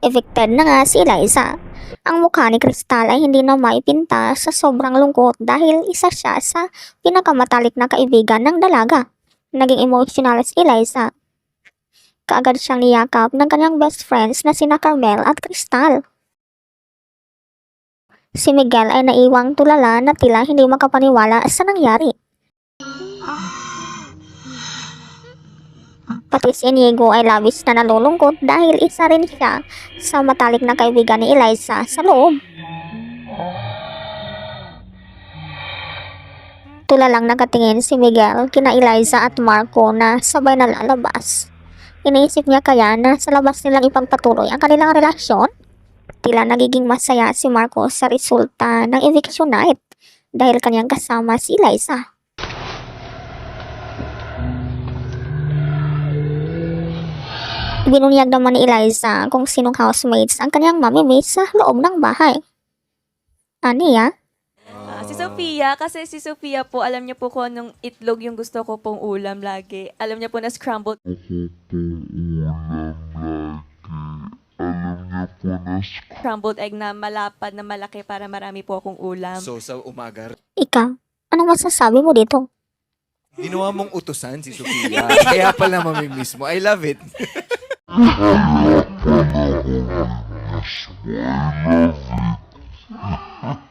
Evicted na nga si Eliza. Ang mukha ni Crystal ay hindi na maipinta sa sobrang lungkot dahil isa siya sa pinakamatalik na kaibigan ng dalaga. Naging emotional si Eliza. Kaagad siyang niyakap ng kanyang best friends na sina Carmel at Crystal. Si Miguel ay naiwang tulala na tila hindi makapaniwala sa nangyari. Si Inigo ay labis na nalulungkot dahil isa rin siya sa matalik na kaibigan ni Eliza sa loob. Tulalang nakatingin si Miguel kina Eliza at Marco na sabay na lalabas. Iniisip niya kaya na sa labas nilang ipagpatuloy ang kanilang relasyon? Tila nagiging masaya si Marco sa resulta ng eviction night dahil kanyang kasama si Eliza. Binunyag naman ni Eliza kung sinong housemates ang kanyang mamimiss sa loob ng bahay. Ani ya? Ah, si Sofia, kasi si Sofia po, alam niya po kung anong itlog yung gusto ko pong ulam lagi. Alam niya po na scrambled scrambled egg na malapad na malaki para marami po akong ulam. So sa umaga, Ikaw, anong masasabi mo dito? ginawa mong utusan si Sofia. Kaya pala mamimiss mo. I love it. Ela falou isso, mas ela